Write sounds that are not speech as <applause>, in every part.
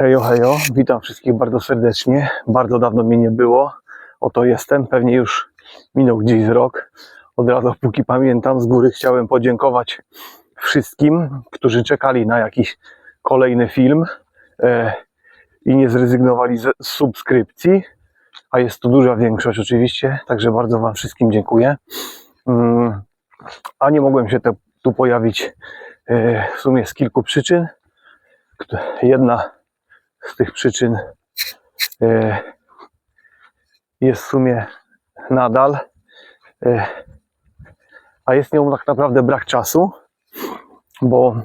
Hejo, hejo, witam wszystkich bardzo serdecznie. Bardzo dawno mnie nie było. Oto jestem, pewnie już minął gdzieś rok. Od razu, póki pamiętam, z góry chciałem podziękować wszystkim, którzy czekali na jakiś kolejny film e, i nie zrezygnowali z subskrypcji. A jest to duża większość oczywiście, także bardzo Wam wszystkim dziękuję. Mm, A nie mogłem się te, tu pojawić e, w sumie z kilku przyczyn. Jedna z tych przyczyn e, jest w sumie nadal, e, a jest nią tak naprawdę brak czasu, bo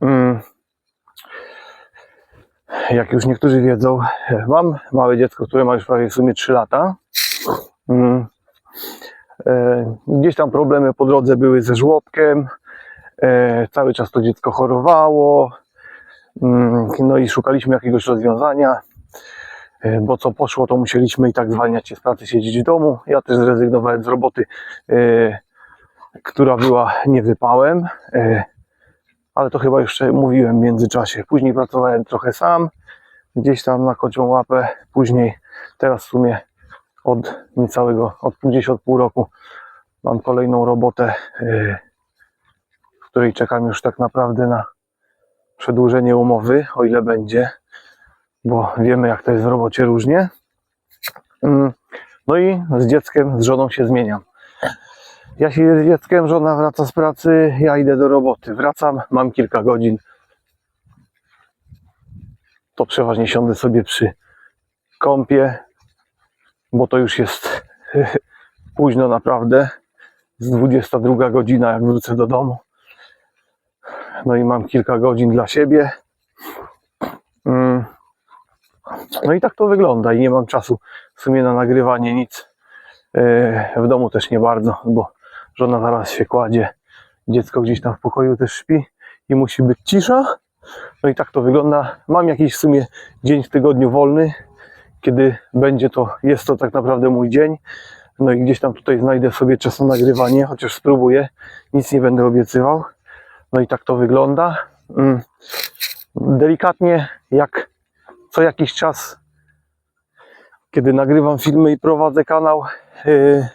mm, jak już niektórzy wiedzą, mam małe dziecko, które ma już prawie w sumie 3 lata. Mm, e, Gdzieś tam problemy po drodze były ze żłobkiem, cały czas to dziecko chorowało, No i szukaliśmy jakiegoś rozwiązania, e, bo co poszło, to musieliśmy i tak zwalniać się z pracy, siedzieć w domu. Ja też zrezygnowałem z roboty, e, która była niewypałem, e, ale to chyba już mówiłem w międzyczasie. Później pracowałem trochę sam, gdzieś tam na kocią łapę, później teraz w sumie od niecałego, od gdzieś od pół roku mam kolejną robotę, w której czekam już tak naprawdę na przedłużenie umowy, o ile będzie, bo wiemy, jak to jest w robocie różnie. Mm, No i z dzieckiem, z żoną się zmieniam. Ja się z dzieckiem, żona wraca z pracy, ja idę do roboty. Wracam, mam kilka godzin. To przeważnie siądę sobie przy kąpie, bo to już jest <laughs> późno naprawdę. Z 22 godzina, jak wrócę do domu. No i mam kilka godzin dla siebie. Mm. No i tak to wygląda i nie mam czasu w sumie na nagrywanie nic. E, W domu też nie bardzo, bo żona zaraz się kładzie. Dziecko gdzieś tam w pokoju też śpi i musi być cisza. No i tak to wygląda. Mam jakiś w sumie dzień w tygodniu wolny, kiedy będzie to, jest to tak naprawdę mój dzień. No i gdzieś tam tutaj znajdę sobie czas na nagrywanie, chociaż spróbuję. Nic nie będę obiecywał. No i tak to wygląda. Mm. Delikatnie, jak co jakiś czas, kiedy nagrywam filmy i prowadzę kanał, yy,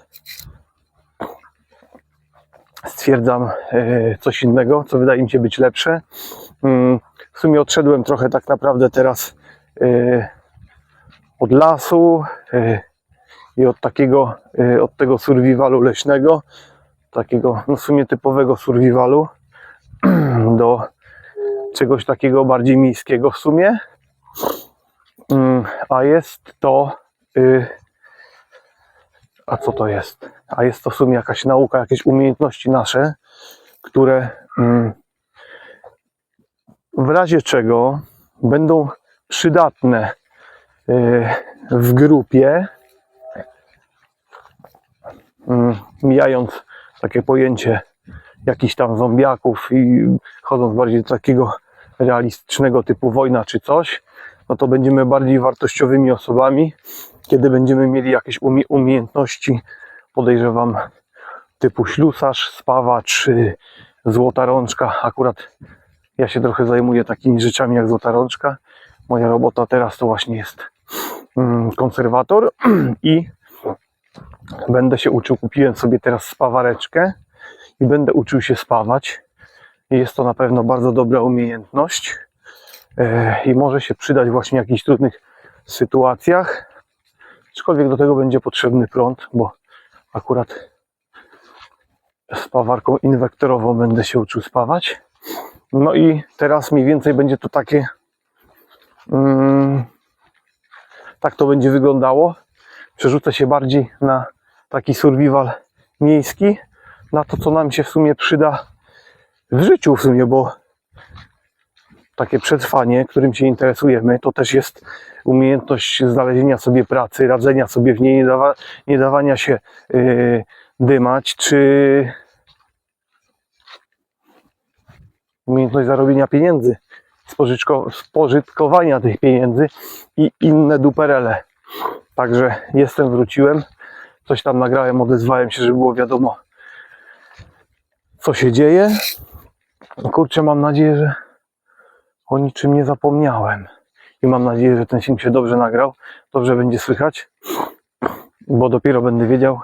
stwierdzam yy, coś innego, co wydaje mi się być lepsze. Mm, W sumie odszedłem trochę tak naprawdę teraz yy, od lasu i od takiego, od tego survivalu leśnego, takiego no w sumie typowego survivalu <clears throat> do czegoś takiego bardziej miejskiego w sumie. Mm, A jest to. y, A co to jest? A jest to w sumie jakaś nauka, jakieś umiejętności nasze, które mm, w razie czego będą przydatne y, w grupie, Mm, mijając takie pojęcie jakichś tam zombiaków i chodząc bardziej do takiego realistycznego typu wojna czy coś, no to będziemy bardziej wartościowymi osobami, kiedy będziemy mieli jakieś umie- umiejętności, podejrzewam, typu ślusarz, spawacz, złota rączka. Akurat ja się trochę zajmuję takimi rzeczami jak złota rączka. Moja robota teraz to właśnie jest mm, konserwator <clears throat> i będę się uczył, kupiłem sobie teraz spawareczkę i będę uczył się spawać. Jest to na pewno bardzo dobra umiejętność e, i może się przydać właśnie w jakichś trudnych sytuacjach. Aczkolwiek do tego będzie potrzebny prąd, bo akurat spawarką inwektorową będę się uczył spawać. No i teraz mniej więcej będzie to takie. Mm, tak to będzie wyglądało. Przerzucę się bardziej na taki survival miejski, na to, co nam się w sumie przyda w życiu w sumie, bo takie przetrwanie, którym się interesujemy, to też jest umiejętność znalezienia sobie pracy, radzenia sobie w niej, nie, dawa, nie dawania się yy, dymać, czy umiejętność zarobienia pieniędzy, spożyczko, spożytkowania tych pieniędzy i inne duperele. Także jestem, wróciłem, coś tam nagrałem, odezwałem się, żeby było wiadomo, co się dzieje. Kurczę, mam nadzieję, że o niczym nie zapomniałem. i mam nadzieję, że ten film się dobrze nagrał, dobrze będzie słychać, bo dopiero będę wiedział,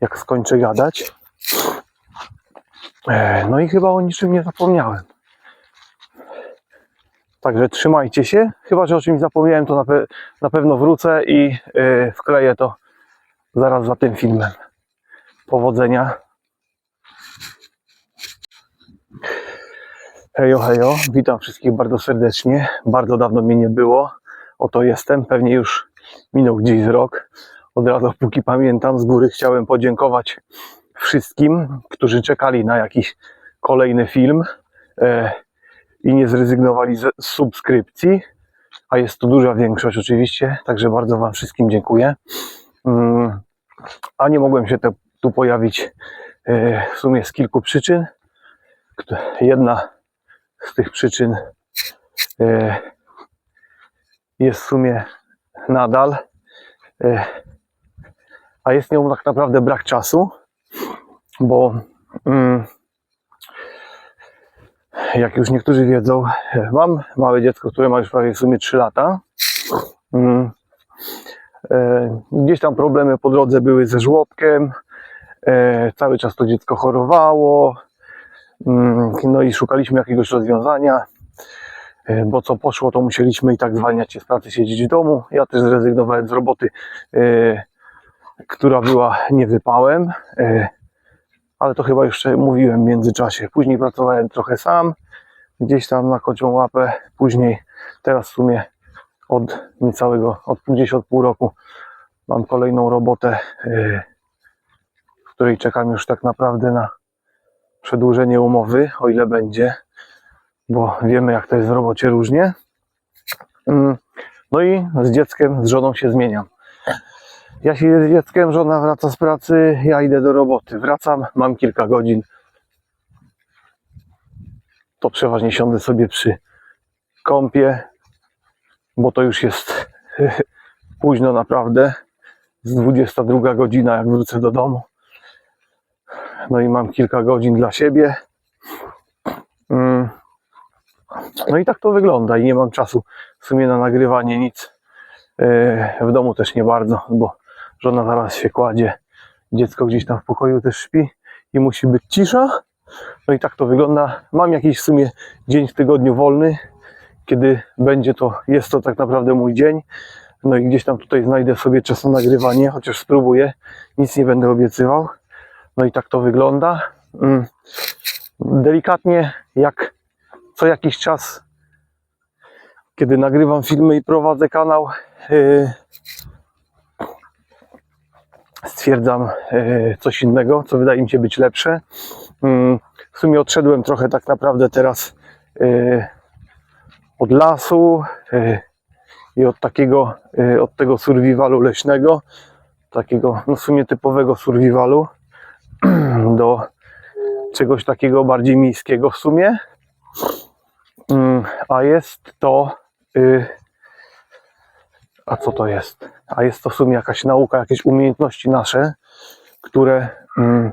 jak skończę gadać. E, No i chyba o niczym nie zapomniałem. Także trzymajcie się. Chyba, że o czymś zapomniałem, to na, pe- na pewno wrócę i e, wkleję to zaraz za tym filmem. Powodzenia. Hejo, hejo. Witam wszystkich bardzo serdecznie. Bardzo dawno mnie nie było. Oto jestem. Pewnie już minął gdzieś rok. Od razu, póki pamiętam, z góry chciałem podziękować wszystkim, którzy czekali na jakiś kolejny film e, i nie zrezygnowali z subskrypcji. A jest to duża większość oczywiście, także bardzo Wam wszystkim dziękuję. Mm, A nie mogłem się te, tu pojawić e, w sumie z kilku przyczyn. Jedna z tych przyczyn e, jest w sumie nadal, e, a jest nią tak naprawdę brak czasu, bo mm, jak już niektórzy wiedzą, mam małe dziecko, które ma już prawie w sumie 3 lata. Mm, e, Gdzieś tam problemy po drodze były ze żłobkiem, cały czas to dziecko chorowało, No i szukaliśmy jakiegoś rozwiązania, e, bo co poszło, to musieliśmy i tak zwalniać się z pracy, siedzieć w domu. Ja też zrezygnowałem z roboty, e, która była niewypałem, e, ale to chyba już mówiłem w międzyczasie. Później pracowałem trochę sam, gdzieś tam na kocią łapę. Później, teraz w sumie od niecałego, od gdzieś od pół roku mam kolejną robotę, w której czekam już tak naprawdę na przedłużenie umowy, o ile będzie, bo wiemy, jak to jest w robocie różnie. Mm, No i z dzieckiem, z żoną się zmieniam. Ja się z dzieckiem, żona wraca z pracy, ja idę do roboty. Wracam, mam kilka godzin. To przeważnie siądę sobie przy kąpie, bo to już jest <laughs> późno naprawdę. Z 22 godzina, jak wrócę do domu. No i mam kilka godzin dla siebie. Mm. No i tak to wygląda i nie mam czasu w sumie na nagrywanie nic. Yy, W domu też nie bardzo, bo żona zaraz się kładzie. Dziecko gdzieś tam w pokoju też śpi i musi być cisza. No i tak to wygląda. Mam jakiś w sumie dzień w tygodniu wolny, kiedy będzie to, jest to tak naprawdę mój dzień. No i gdzieś tam tutaj znajdę sobie czas na nagrywanie, chociaż spróbuję. Nic nie będę obiecywał. No i tak to wygląda. Mm. Delikatnie, jak co jakiś czas, kiedy nagrywam filmy i prowadzę kanał, yy, stwierdzam yy, coś innego, co wydaje mi się być lepsze. Mm, W sumie odszedłem trochę tak naprawdę teraz yy, od lasu i od takiego, od tego survivalu leśnego, takiego no w sumie typowego survivalu <clears throat> do czegoś takiego bardziej miejskiego w sumie. Mm, A jest to. y, A co to jest? A jest to w sumie jakaś nauka, jakieś umiejętności nasze, które mm,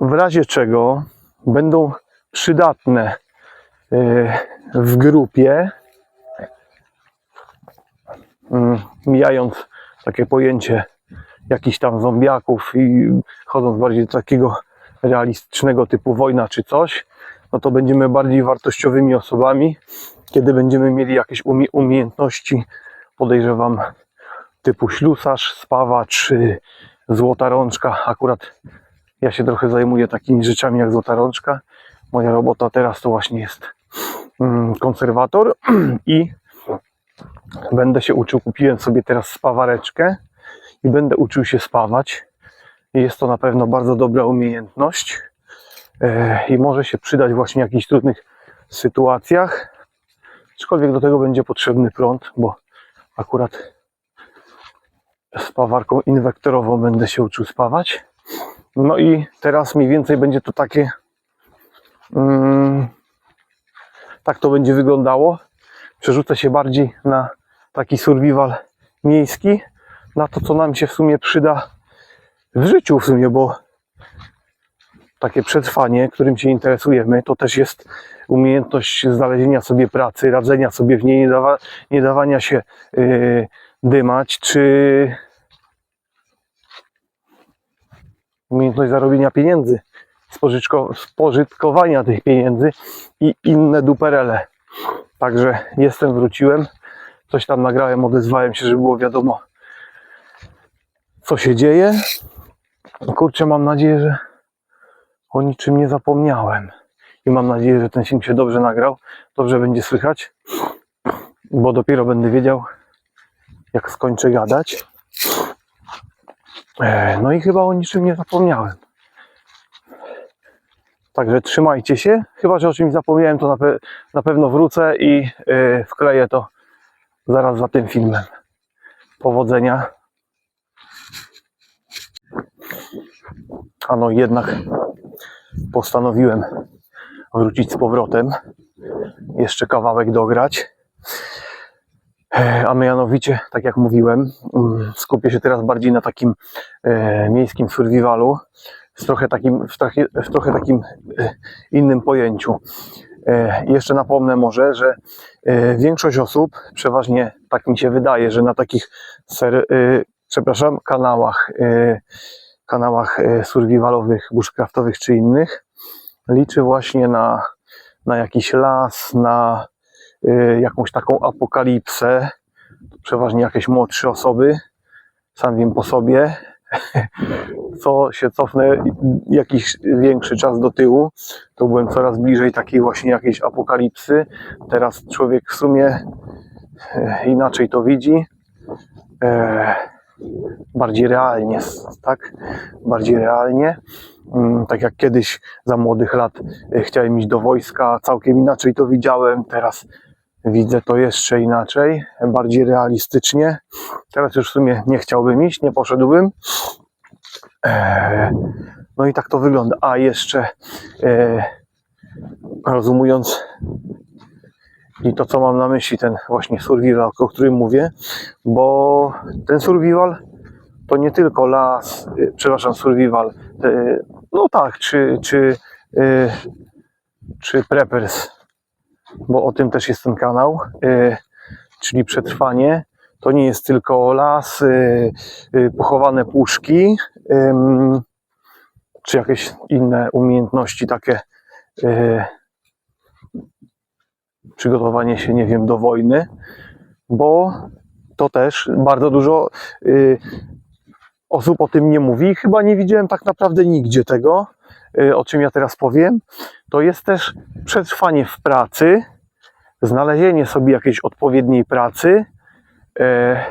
w razie czego będą przydatne y, w grupie, mm, mijając takie pojęcie jakichś tam zombiaków i chodząc bardziej do takiego realistycznego typu wojna czy coś, no to będziemy bardziej wartościowymi osobami, kiedy będziemy mieli jakieś umie umiejętności, podejrzewam, typu ślusarz, spawacz, złota rączka. Akurat ja się trochę zajmuję takimi rzeczami jak złota rączka. Moja robota teraz to właśnie jest mm, konserwator <clears throat> i będę się uczył. Kupiłem sobie teraz spawareczkę i będę uczył się spawać. Jest to na pewno bardzo dobra umiejętność e, i może się przydać właśnie w jakichś trudnych sytuacjach. Aczkolwiek do tego będzie potrzebny prąd, bo akurat spawarką inwektorową będę się uczył spawać. No i teraz mniej więcej będzie to takie. Mm, tak to będzie wyglądało. Przerzucę się bardziej na taki survival miejski, na to, co nam się w sumie przyda w życiu, w sumie, bo takie przetrwanie, którym się interesujemy, to też jest umiejętność znalezienia sobie pracy, radzenia sobie w niej, nie, dawa, nie dawania się yy, dymać, czy umiejętność zarobienia pieniędzy, spożyczko, spożytkowania tych pieniędzy i inne duperele. Także jestem, wróciłem, coś tam nagrałem, odezwałem się, żeby było wiadomo, co się dzieje. Kurczę, mam nadzieję, że o niczym nie zapomniałem. I mam nadzieję, że ten film się dobrze nagrał, dobrze będzie słychać, bo dopiero będę wiedział, jak skończę gadać. E, No i chyba o niczym nie zapomniałem. Także trzymajcie się. Chyba, że o czymś zapomniałem, to na, pe- na pewno wrócę i e, wkleję to zaraz za tym filmem. Powodzenia. A jednak postanowiłem wrócić z powrotem. Jeszcze kawałek dograć. E, A mianowicie, tak jak mówiłem, skupię się teraz bardziej na takim e, miejskim survivalu, w trochę takim, w trochę, w trochę takim e, innym pojęciu. E, jeszcze napomnę może, że e, większość osób, przeważnie tak mi się wydaje, że na takich ser, e, przepraszam, kanałach, e, kanałach e, survivalowych, bushcraftowych czy innych, liczy właśnie na, na jakiś las, na y, jakąś taką apokalipsę, przeważnie jakieś młodsze osoby, sam wiem po sobie, <laughs> co się cofnę jakiś większy czas do tyłu, to byłem coraz bliżej takiej właśnie jakiejś apokalipsy. Teraz człowiek w sumie e, inaczej to widzi, bardziej realnie, tak? Bardziej realnie. Mm, Tak jak kiedyś za młodych lat e, chciałem iść do wojska, całkiem inaczej to widziałem, teraz widzę to jeszcze inaczej, bardziej realistycznie. Teraz już w sumie nie chciałbym iść, nie poszedłbym. E, No i tak to wygląda. A jeszcze e, rozumując i to, co mam na myśli, ten właśnie survival, o którym mówię, bo ten survival to nie tylko las, y, przepraszam, survival, y, no tak, czy, czy, y, czy preppers, bo o tym też jest ten kanał, czyli przetrwanie. To nie jest tylko las, pochowane puszki, czy jakieś inne umiejętności takie, przygotowanie się, nie wiem, do wojny, bo to też bardzo dużo y, osób o tym nie mówi. Chyba nie widziałem tak naprawdę nigdzie tego, y, o czym ja teraz powiem. To jest też przetrwanie w pracy, znalezienie sobie jakiejś odpowiedniej pracy, e,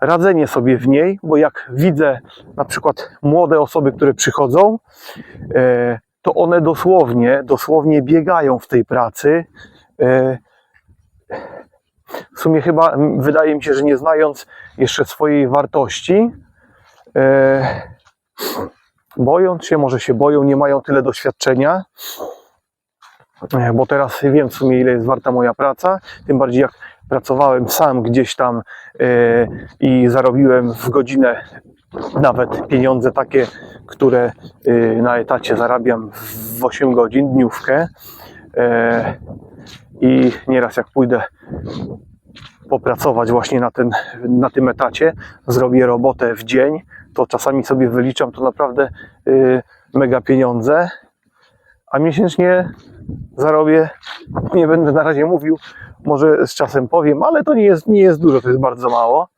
radzenie sobie w niej, bo jak widzę na przykład młode osoby, które przychodzą, e, to one dosłownie, dosłownie biegają w tej pracy. E, w sumie chyba wydaje mi się, że nie znając jeszcze swojej wartości, e, bojąc się, może się boją, nie mają tyle doświadczenia, e, bo teraz wiem w sumie ile jest warta moja praca, tym bardziej jak pracowałem sam gdzieś tam i zarobiłem w godzinę nawet pieniądze takie, które e, na etacie zarabiam w 8 godzin, dniówkę. E, I nieraz jak pójdę popracować właśnie na, ten, na tym etacie, zrobię robotę w dzień, to czasami sobie wyliczam to naprawdę y, mega pieniądze, a miesięcznie zarobię, nie będę na razie mówił, może z czasem powiem, ale to nie jest, nie jest dużo, to jest bardzo mało.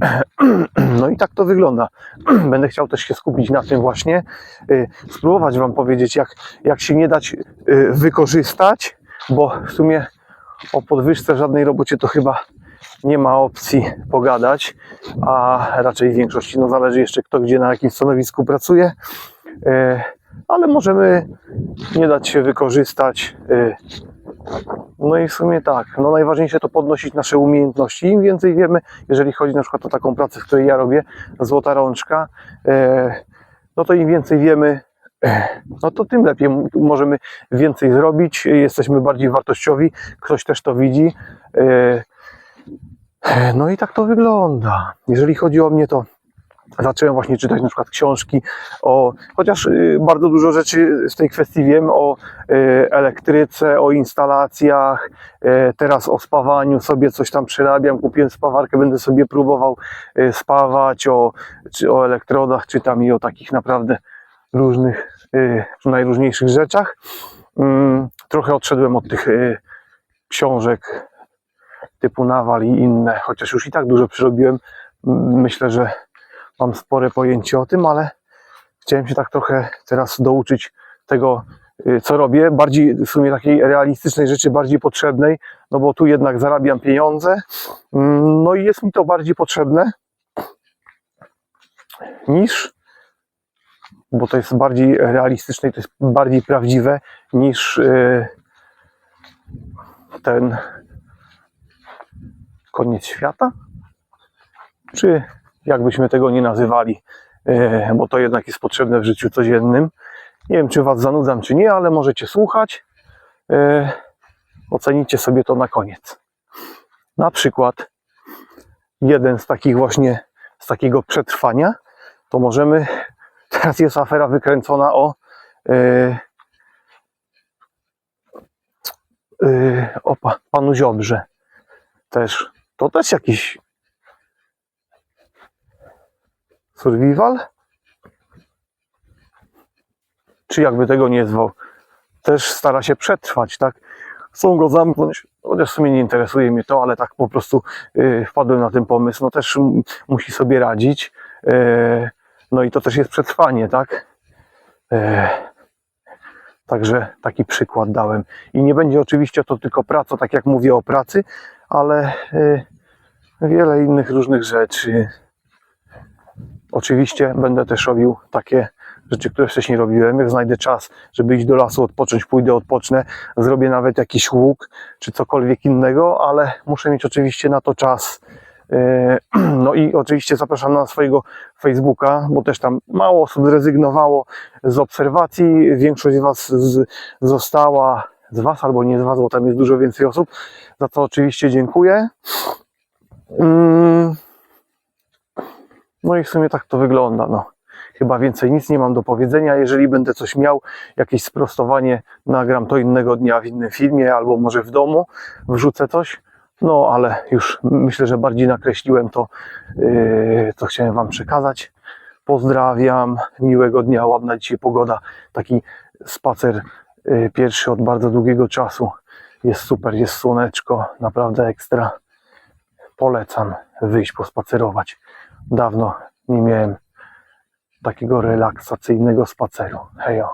<clears throat> No i tak to wygląda. <clears throat> Będę chciał też się skupić na tym właśnie, y, spróbować Wam powiedzieć, jak, jak się nie dać y, wykorzystać, bo w sumie o podwyżce żadnej robocie to chyba nie ma opcji pogadać, a raczej w większości no zależy jeszcze kto gdzie na jakim stanowisku pracuje, E, ale możemy nie dać się wykorzystać. E, No i w sumie tak, no najważniejsze to podnosić nasze umiejętności. Im więcej wiemy, jeżeli chodzi na przykład o taką pracę, w której ja robię, złota rączka, e, no to im więcej wiemy, e, no to tym lepiej możemy więcej zrobić, jesteśmy bardziej wartościowi, ktoś też to widzi. E, No i tak to wygląda. Jeżeli chodzi o mnie, to zacząłem właśnie czytać na przykład książki o, chociaż y, bardzo dużo rzeczy z tej kwestii wiem o y, elektryce, o instalacjach, y, teraz o spawaniu sobie coś tam przerabiam, kupiłem spawarkę, będę sobie próbował spawać, o, czy o elektrodach czytam i o takich naprawdę różnych, najróżniejszych rzeczach. Mm, Trochę odszedłem od tych książek typu Nawal i inne, chociaż już i tak dużo przyrobiłem. Myślę, że mam spore pojęcie o tym, ale chciałem się tak trochę teraz douczyć tego, y, co robię, bardziej w sumie takiej realistycznej rzeczy, bardziej potrzebnej, no bo tu jednak zarabiam pieniądze, Mm, no i jest mi to bardziej potrzebne niż, bo to jest bardziej realistyczne i to jest bardziej prawdziwe niż y, ten koniec świata? Czy jakbyśmy tego nie nazywali, e, bo to jednak jest potrzebne w życiu codziennym. Nie wiem, czy Was zanudzam, czy nie, ale możecie słuchać. E, Ocenicie sobie to na koniec. Na przykład jeden z takich właśnie, z takiego przetrwania, to możemy, <laughs> teraz jest afera wykręcona o e, e, o pa, panu Ziobrze. Też, to też jakiś survival? Czy jakby tego nie zwał? Też stara się przetrwać, tak? Chcą go zamknąć, chociaż w sumie nie interesuje mnie to, ale tak po prostu y, wpadłem na ten pomysł. No też musi sobie radzić. Y, no i to też jest przetrwanie, tak? Y, Także taki przykład dałem. I nie będzie oczywiście to tylko praca, tak jak mówię o pracy, ale y, wiele innych różnych rzeczy. Oczywiście będę też robił takie rzeczy, które wcześniej robiłem. Jak znajdę czas, żeby iść do lasu, odpocząć, pójdę, odpocznę, zrobię nawet jakiś łuk czy cokolwiek innego, ale muszę mieć oczywiście na to czas. Yy, <clears throat> No i oczywiście zapraszam na swojego Facebooka, bo też tam mało osób zrezygnowało z obserwacji. Większość z Was z, została, z Was albo nie z Was, bo tam jest dużo więcej osób, za co oczywiście dziękuję. Mm. No i w sumie tak to wygląda. No. Chyba więcej nic nie mam do powiedzenia. Jeżeli będę coś miał, jakieś sprostowanie, nagram to innego dnia w innym filmie albo może w domu, wrzucę coś. No ale już myślę, że bardziej nakreśliłem to, yy, co chciałem Wam przekazać. Pozdrawiam, miłego dnia, ładna dzisiaj pogoda. Taki spacer yy, pierwszy od bardzo długiego czasu. Jest super, jest słoneczko, naprawdę ekstra. Polecam wyjść pospacerować. Dawno nie miałem takiego relaksacyjnego spaceru. Hejo.